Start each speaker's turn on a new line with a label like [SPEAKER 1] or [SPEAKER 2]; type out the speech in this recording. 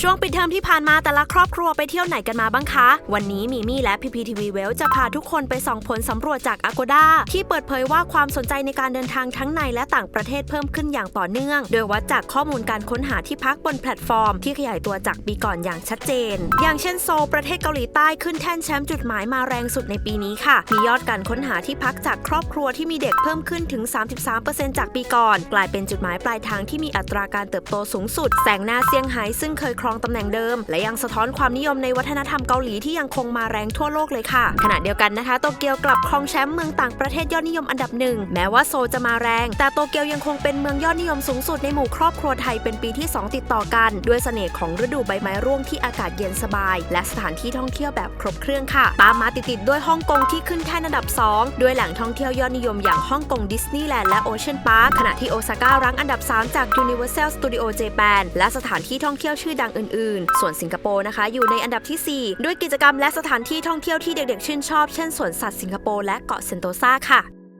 [SPEAKER 1] ช่วงปิดเทอมที่ผ่านมาแต่ละครอบครัวไปเที่ยวไหนกันมาบ้างคะ วันนี้มีมี่และพีพีทีวีเวลจะพาทุกคนไปส่องผลสำรวจจาก Agoda ที่เปิดเผยว่าความสนใจในการเดินทางทั้งในและต่างประเทศเพิ่มขึ้นอย่างต่อเนื่อง โดยวัดจากข้อมูลการค้นหาที่พักบนแพลตฟอร์ม ที่ขยายตัวจากปีก่อนอย่างชัดเจน อย่างเช่นโซลประเทศเกาหลีใต้ขึ้นแท่นแชมป์จุดหมายมาแรงสุดในปีนี้ค่ะ มียอดการค้นหาที่พักจากครอบครัวที่มีเด็กเพิ่มขึ้นถึง 33%จากปีก่อน กลายเป็นจุดหมายปลายทางที่มีอัตราการเติบโตสูงสุดแซงหน้าเซี่ยงไฮ้ซึ่งเคยครองตำแหน่งเดิม และยังสะท้อนความนิยมในวัฒนธรรมเกาหลีที่ยังคงมาแรงทั่วโลกเลยค่ะ ขณะเดียวกันนะคะ โตเกียวกลับครองแชมป์เมืองต่างประเทศยอดนิยมอันดับหนึ่งแม้ว่าโซจะมาแรง แต่โตเกียวยังคงเป็นเมืองยอดนิยมสูงสุดในหมู่ครอบครัวไทยเป็นปีที่ 2 ติดต่อกัน ด้วยเสน่ห์ของฤดูใบไม้ร่วงที่อากาศเย็นสบาย และสถานที่ท่องเที่ยวแบบครบเครื่องค่ะ ตามมาติดๆด้วยฮ่องกงที่ขึ้นแท่นอันดับ 2 ด้วยแหล่งท่องเที่ยวยอดนิยมอย่างฮ่องกงดิสนีย์แลนด์และโอเชียนพาร์คขณะที่โอซาก้ารั้งอันดับ 3 จาก Universal Studio Japan และสถานที่ท่องเที่ยวชื่อดังอื่นๆ ส่วนสิงคโปร์นะคะ อยู่ในอันดับทีสี่ 4 ด้วยกิจกรรมและสถานที่ท่องเที่ยวที่เด็กๆ ชื่นชอบ เช่นสวนสัตว์สิงคโปร์และเกาะเซนโตซาค่ะ